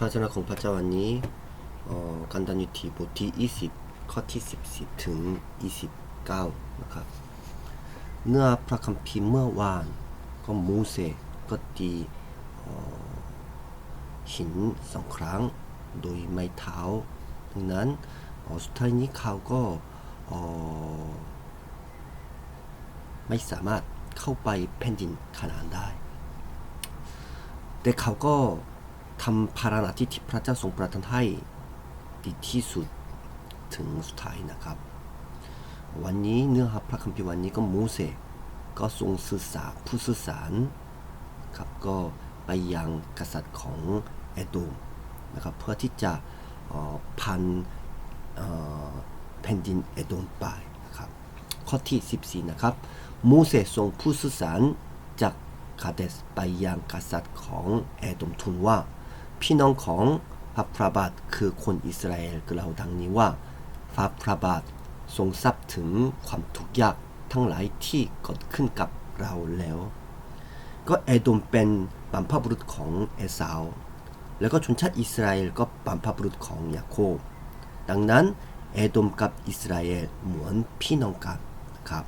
พระเจ้าของพระเจ้าวันนี้กันดานิทีบทที่ 20 ข้อที่ 14 ถึง 29 นะครับ เนื้อพระคัมภีร์เมื่อวานก็มูเสก็ตีหินสองครั้งโดยไม้เท้าดังนั้นเอ่อสุดท้ายนี้เขาก็ไม่สามารถเข้าไปแผ่นดินคานานได้ แต่เขาก็ ทำภารณาที่ที่พระเจ้าทรงประทานให้ดีที่สุดถึงสุดท้ายนะครับ วันนี้เนื้อหาพระคัมภีร์วันนี้ก็มูเสก็ทรงสื่อสารผู้สื่อสารครับก็ไปยังกษัตริย์ของเอโดมนะครับเพื่อที่จะพันแผ่นดินเอโดมไปนะครับข้อที่ 14 นะครับมูเสสทรงผู้สื่อสารจากคาเดสไปยังกษัตริย์ของเอโดมทูลว่า พี่น้องของพระพระบาทคือคนอิสราเอลกล่าดังนี้ว่าพระพระบาททรงทราบถึงความทุกข์ยากทั้งหลายที่เกิดขึ้นกับเราแล้ว ก็เอโดมเป็นบัมพบุรุษของเอสาว แล้วก็ชนชาติอิสราเอลก็บัมพบุรุษของยาโคบดังนั้นเอโดมกับอิสราเอลเหมือนพี่น้องกันครับ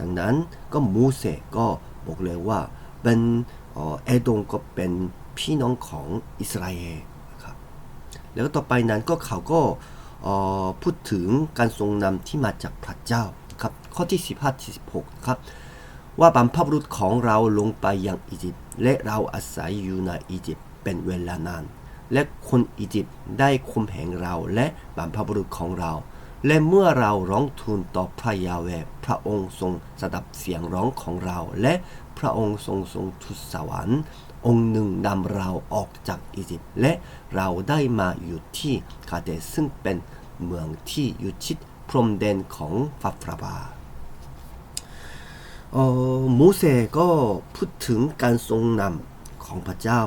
ดังนั้นก็มูเสก็บอกเลยว่าเป็น เอโดมก็เป็นพี่น้องของอิสราเอลครับแล้วต่อไปนั้นก็เขาก็พูดถึงการทรงนำที่มาจากพระเจ้าครับข้อที่ 15ที่16ครับว่าบัมพบุรุษของเราลงไปยังอียิปต์และเราอาศัยอยู่ในอียิปต์เป็นเวลานาน และคนอียิปต์ได้คุมแหงเราและบัมพบุรุษของเรา และเมื่อเราร้องทูลต่อพระยาเวพระองค์ทรงสดับเสียงร้องของเรา และพระองค์ทรงทรงทูตสวรรค์องค์หนึ่งนำเราออกจากอียิปต์และเราได้มาอยู่ที่คาเดซึ่งเป็นเมืองที่อยู่ชิดพรมแดนของฟาฟราบาเอ่อมูเสสก็พูดถึงการทรงนำของพระเจ้า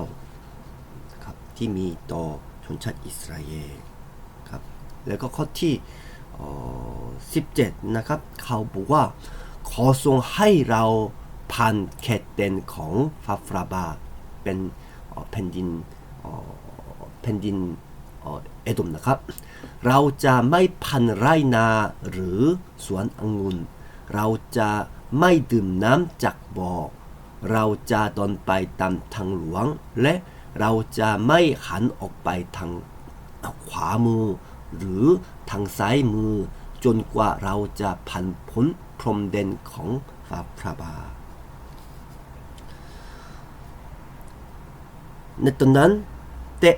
ครับที่มีต่อชนชาติอิสราเอลครับแล้วก็ข้อที่ 17 นะครับ เขาบอกว่าขอทรงให้เราผ่านเขตแดนของฟาฟราบาเป็นเอ่อแผ่นดินแผ่นดินเอโดมนะครับ เราจะไม่พันไรนาหรือสวนองุ่น เราจะไม่ดื่มน้ำจากบ่อ เราจะดินไปตามทางหลวง และเราจะไม่หันออกไปทางขวามือ หรือทางซ้ายมือ จนกว่าเราจะพันพ้นพรมแดนของฟาพระบาในตอนนั้นเตะ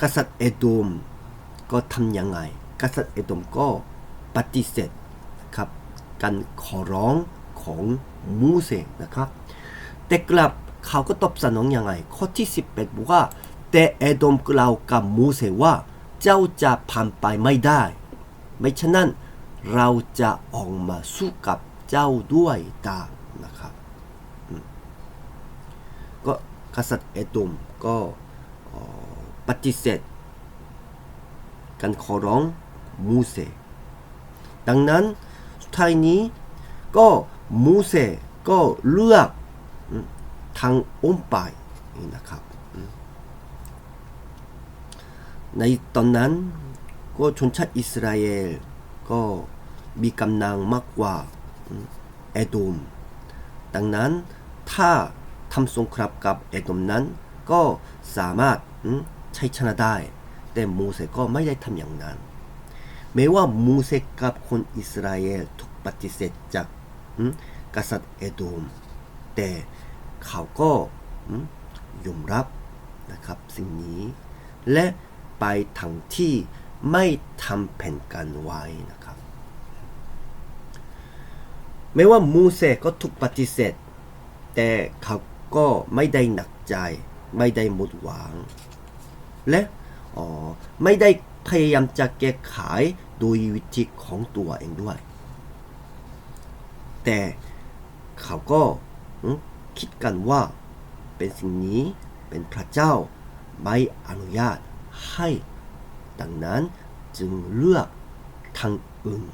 กษัตริย์เอโดมก็ทำยังไง กษัตริย์เอโดมก็ปฏิเสธนะครับการขอร้องของมูเสสนะครับ แต่กลับเขาก็ตอบสนองยังไง ข้อที่18บอกว่าแต่เอโดมกล่าวกับมูเสว่า เจ้าจะผ่านไปไม่ได้ ไม่ฉะนั้นเราจะออกมาสู้กับเจ้าด้วยตานะครับก็กษัตริย์เอโดมก็ปฏิเสธการขอร้องมูเสดังนั้นสุดท้ายนี้ก็มูเสก็เลือกทางอ้อมไปนะครับอืม ในตอนนั้นก็ชนชาติอิสราเอลก็มีกำลังมากกว่าเอโดมดังนั้นถ้าทำสงครามกับเอโดมนั้น ก็สามารถใช้ชนะได้ แต่โมเสสก็ไม่ได้ทำอย่างนั้นแม้ว่าโมเสสกับคนอิสราเอลถูกปฏิเสธจากกษัตริย์เอโดมแต่เขาก็ยอมรับนะครับสิ่งนี้และ ไปทางที่ไม่ทำแผนการไว้นะครับแม้ว่ามูเสก็ถูกปฏิเสธ แต่เขาก็ไม่ได้หนักใจ ไม่ได้หมดหวัง และอ๋อไม่ได้พยายามจะแก้ไขโดยวิธีของตัวเองด้วย แต่เขาก็คิดกันว่าเป็นสิ่งนี้เป็นพระเจ้าไม่อนุญาต ให้ ดังนั้นจึงเลือกทางอื่น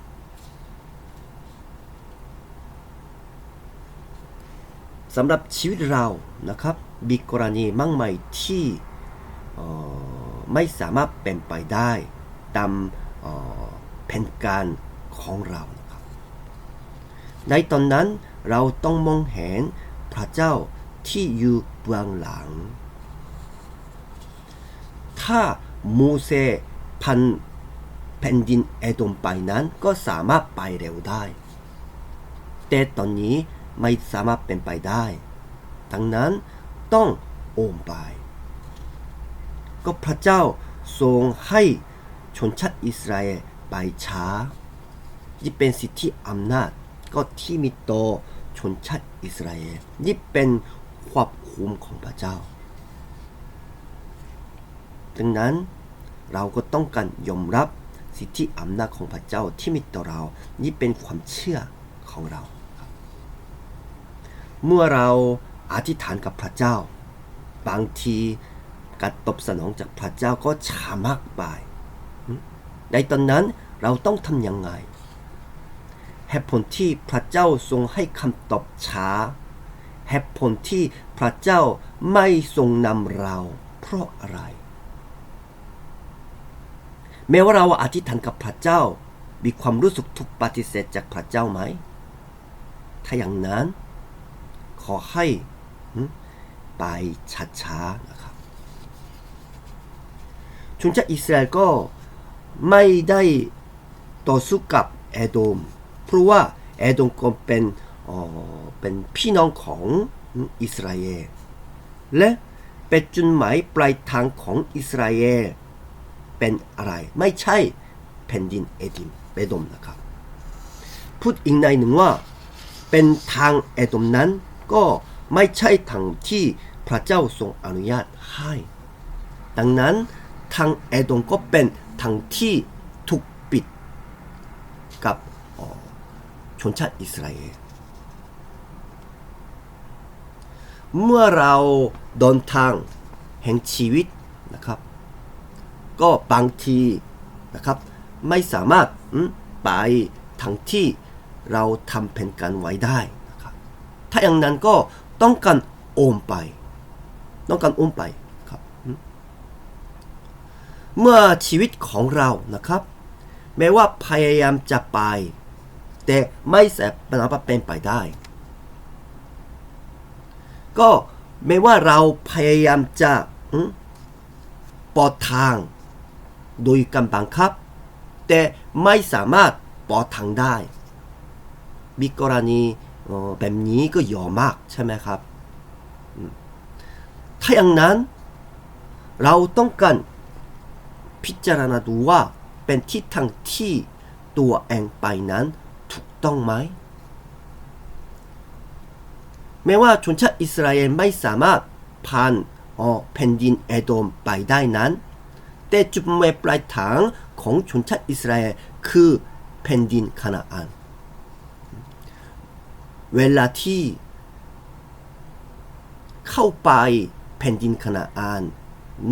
สำหรับชีวิตเรานะครับมีกรณีมั่งใหม่ที่ไม่สามารถเป็นไปได้ตามแผนการของเราครับ ในตอนนั้นเราต้องมองเห็นพระเจ้าที่อยู่เบื้องหลัง ถ้าโมเสพันแผ่นดินเอโดมไปนั้นก็สามารถไปเร็วได้ แต่ตอนนี้ไม่สามารถเป็นไปได้ ดังนั้นต้องโอมไป ก็พระเจ้าทรงให้ชนชาติอิสราเอลไปช้านี่เป็นสิทธิอำนาจก็ที่มีต่อชนชาติอิสราเอลนี่เป็นความคุ้มของพระเจ้า ดังนั้นเราก็ต้องการยอมรับสิทธิอำนาจของพระเจ้าที่มีต่อเรา นี่เป็นความเชื่อของเรา เมื่อเราอธิษฐานกับพระเจ้า บางทีการตอบสนองจากพระเจ้าก็ช้ามากไป ในตอนนั้นเราต้องทำยังไงเหตุผลที่พระเจ้าทรงให้คำตอบช้าเหตุผลที่พระเจ้าไม่ทรงนำเรา เพราะอะไร แม้ว่าเราอธิษฐานกับพระเจ้า มีความรู้สึกถูกปฏิเสธจากพระเจ้าไหม ถ้าอย่างนั้น ขอให้ไปช้าๆนะครับชนชาติอิสราเอลก็ไม่ได้ต่อสู้กับเอโดม เพราะว่าเอโดมก็เป็นเป็นพี่น้องของอิสราเอลและเป็นจุดหมายปลายทางของอิสราเอล เป็นอะไร ไม่ใช่แผ่นดินเอดิมเอโดมนะครับ พูดอีกในหนึ่งว่า เป็นทางเอโดมนั้นก็ไม่ใช่ทางที่พระเจ้าทรงอนุญาตให้ ดังนั้นทางเอโดมก็เป็นทางที่ถูกปิดกับชนชาติอิสราเอลเมื่อเราเดินทางแห่งชีวิตนะครับ ก็บางทีนะครับไม่สามารถไปทางที่เราทำแผนการไว้ได้นะครับถ้าอย่างนั้นก็ต้องการโอมไป ต้องการโอมไปครับเมื่อชีวิตของเรานะครับ แม้ว่าพยายามจะไป แต่ไม่สามารถเป็นไปได้ ก็ไม่ว่าเราพยายามจะปอดทาง โดยการบังคับ แต่ไม่สามารถปอดทางได้มีกรณีเอ่อแบบนี้ก็ยอะมากใช่ไหมครับ ถ้าอย่างนั้นเราต้องการพิจารณาดูว่าเป็นทิศทางที่ตัวเองไปนั้นถูกต้องไหมแม้ว่าชนชาติอิสราเอลไม่สามารถผ่านออกแผ่นดินเอโดมไปได้นั้น แต่จุดหมายปลายทางของชนชาติอิสราเอลคือแผ่นดินคานาอัน เวลาที่เข้าไปแผ่นดินคานาอัน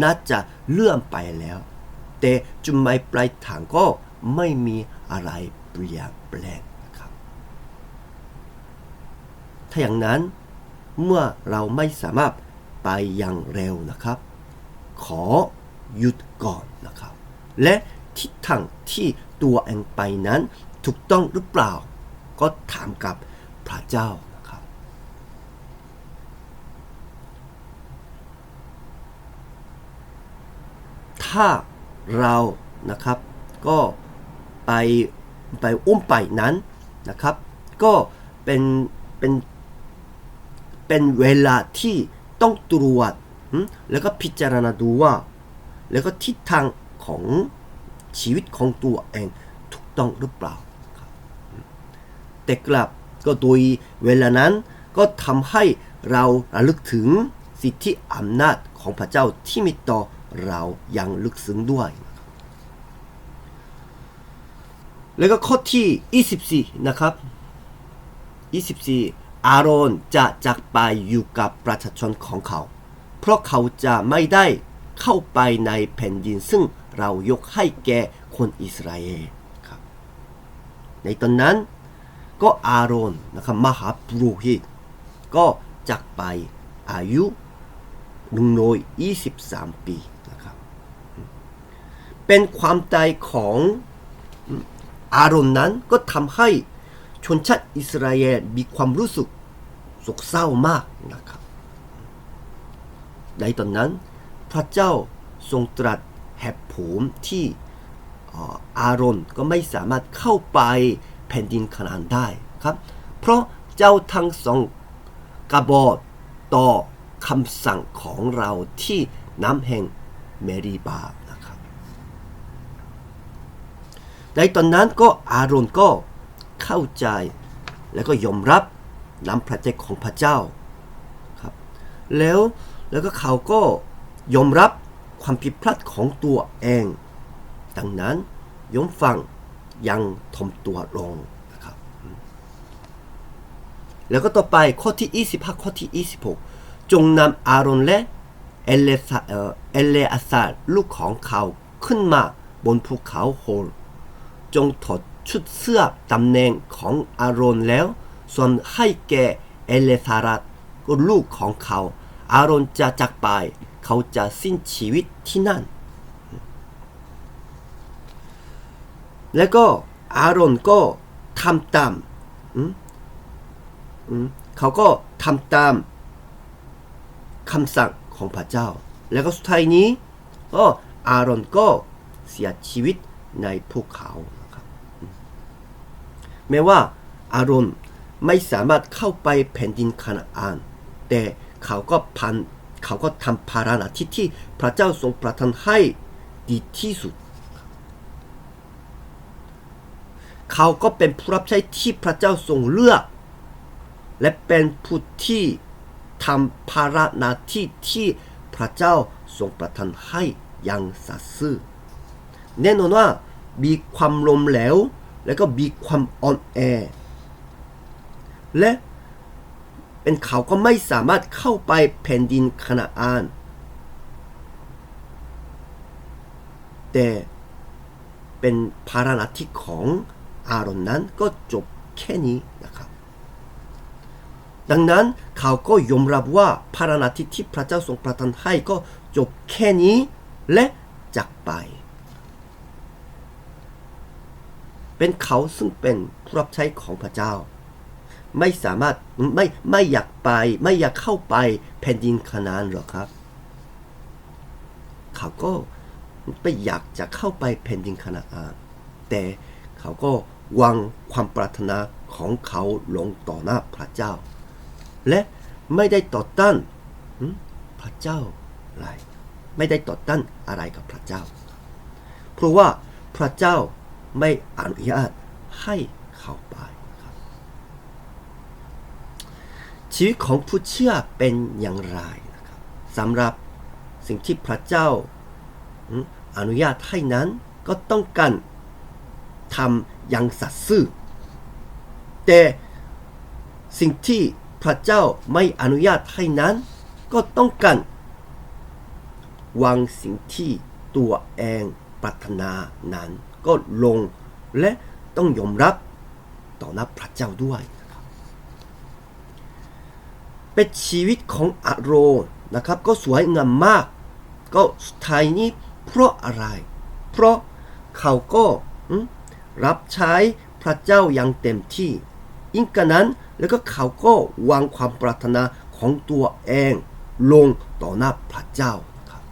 น่าจะเลื่อนไปแล้ว แต่จุดหมายปลายทางก็ไม่มีอะไรเปลี่ยนแปลงนะครับ ถ้าอย่างนั้นเมื่อเราไม่สามารถไปอย่างเร็วนะครับ ขอ หยุดก่อนนะครับ และทิศทางที่ตัวเองไปนั้นถูกต้องหรือเปล่า ก็ถามกับพระเจ้านะครับ ถ้าเรานะครับก็ไปไปอุ้มไปนั้นนะครับ ก็เป็นเป็นเป็นเวลาที่ต้องตรวจแล้วก็พิจารณาดูว่า แล้วก็ทิศทางของชีวิตของตัวเองถูกต้องหรือเปล่า แต่กลับก็โดยเวลานั้นก็ทำให้เราระลึกถึงสิทธิอำนาจของพระเจ้าที่มีต่อเราอย่างลึกซึ้งด้วย แล้วก็ข้อที่ 24 นะครับ 24 อาโรนจะจากไปอยู่กับประชาชนของเขา เพราะเขาจะไม่ได้ เข้าไปในแผ่นดินซึ่งเรายกให้แก่คนอิสราเอลครับในตอนนั้นก็อาโรนนะครับมหาปุโรหิตก็จากไปอายุ123 ปีนะครับเป็นความตายของอารอนนั้นก็ทำให้ชนชาติอิสราเอลมีความรู้สึกโศกเศร้ามากนะครับในตอนนั้น พระเจ้าทรงตรัสแหบผมที่อารอนก็ไม่สามารถเข้าไปแผ่นดินคานานได้ครับ เพราะเจ้าทั้งสองกบฏต่อคำสั่งของเราที่น้ำแห่งเมรีบานะครับ ในตอนนั้นก็อารอนก็เข้าใจแล้วก็ยอมรับน้ำพระทัยของพระเจ้าครับ แล้วแล้วก็เขาก็ ยอมรับความผิดพลาดของตัวเอง ดังนั้นยอมฟังยังทมตัวลงนะครับแล้วก็ต่อไปข้อที่ 25 ข้อที่ 26 จงนำอารอนและเอเลซาเอเลอาซาลูกของเขาขึ้นมาบนภูเขาโฮล จงถอดชุดเสื้อตำแหน่งของอารอนแล้ว ส่วนให้แก่เอเลซารัตก็ลูกของเขา อารอนจะจากไป เขาจะสิ้นชีวิตที่นั่น แล้วก็อารอนก็ทำตามเขาก็ทำตามคำสั่งของพระเจ้า แล้วก็สุดท้ายนี้ก็อารอนก็เสียชีวิตในภูเขานะครับแม้ว่าอารอนไม่สามารถเข้าไปแผ่นดินคานาอานแต่เขาก็พัน เขาก็ทำภาระหน้าที่ที่พระเจ้าทรงประทานให้ดีที่สุด เขาก็เป็นผู้รับใช้ที่พระเจ้าทรงเลือก และเป็นผู้ที่ทำภาระหน้าที่ที่พระเจ้าทรงประทานให้อย่างสัตย์ซื่อแน่นอนว่ามีความลมเหลวและก็มีความอ่อนแอและ เป็นเขาก็ไม่สามารถเข้าไปแผ่นดินคานาอาน แต่เป็นภาระหน้าที่ของอารอนนั้นก็จบแค่นี้นะครับ ดังนั้นเขาก็ยอมรับว่าภาระหน้าที่ที่พระเจ้าทรงประทานให้ก็จบแค่นี้และจากไป เป็นเขาซึ่งเป็นผู้รับใช้ของพระเจ้า ไม่สามารถไม่ไม่อยากไป ไม่อยากเข้าไปแผ่นดินคานานหรอครับ เขาก็ไม่อยากจะเข้าไปแผ่นดินคานาอานแต่เขาก็วางความปรารถนาของเขาลงต่อหน้าพระเจ้า และไม่ได้ต่อต้านพระเจ้าอะไรไม่ได้ต่อต้านอะไรกับพระเจ้า เพราะว่าพระเจ้าไม่อนุญาตให้เข้าไปครับ ชีวิตของผู้เชื่อเป็นอย่างไรนะครับสำหรับสิ่งที่พระเจ้าอนุญาตให้นั้นก็ต้องการทำอย่างสัตย์ซื่อ แต่สิ่งที่พระเจ้าไม่อนุญาตให้นั้น ก็ต้องการวางสิ่งที่ตัวเองปรารถนานั้นก็ลงและต้องยอมรับต่อหน้าพระเจ้าด้วย เป็นชีวิตของอโรนะครับ ก็สวยงามมาก ก็สุดท้ายนี้เพราะอะไร เพราะเขาก็รับใช้พระเจ้าอย่างเต็มที่ ยิ่งกว่านั้นแล้วก็เขาก็วางความปรารถนาของตัวเองลงต่อหน้าพระเจ้าครับ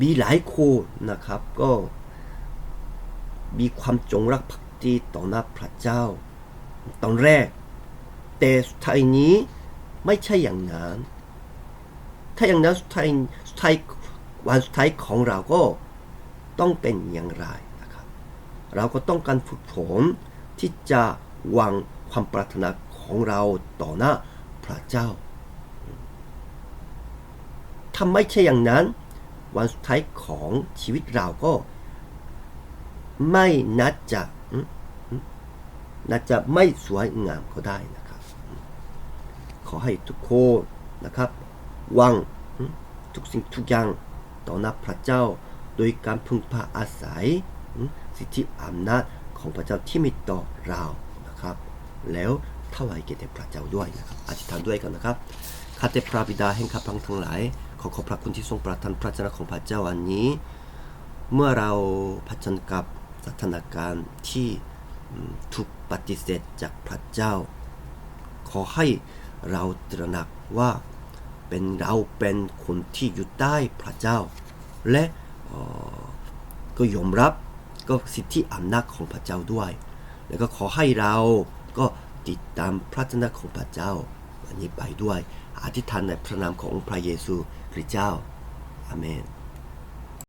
มีหลายคนนะครับก็มีความจงรักภักดีต่อหน้าพระเจ้า ตอนแรก แต่สุดท้ายนี้ไม่ใช่อย่างนั้น ถ้าอย่างนั้นสุดท้ายสุดท้ายวันสุดท้ายของเราก็ต้องเป็นอย่างไรนะครับ เราก็ต้องการฝึกฝนที่จะวางความปรารถนาของเราต่อหน้าพระเจ้าถ้าไม่ใช่อย่างนั้น วันสุดท้ายของชีวิตเราก็ ไม่น่าจะน่าจะไม่สวยงามก็ได้นะครับ ขอให้ทุกคนนะครับวางทุกสิ่งทุกอย่างต่อหน้าพระเจ้า โดยการพึ่งพาอาศัย สิทธิอำนาจของพระเจ้าที่มีต่อเรานะครับ แล้วถวายเกียรติแด่พระเจ้าด้วยนะครับอธิษฐานด้วยกันนะครับข้าแต่พระบิดาแห่งข้าพระองทั้งหลาย ขอขอบพระคุณที่ทรงประทานพระเจ้าของพระเจ้าอันนี้ เมื่อเราเผชิญกับสถานการณ์ที่ถูกปฏิเสธจากพระเจ้า ขอให้ เราตระหนักว่าเป็นเราเป็นคนที่อยู่ใต้พระเจ้า และก็ยอมรับก็สิทธิอำนาจของพระเจ้าด้วย แล้วก็ขอให้เราก็ติดตามพระเจ้าของพระเจ้า อันนี้ไปด้วยอธิษฐานในพระนามของพระเยซูคริสต์เจ้าอาเมน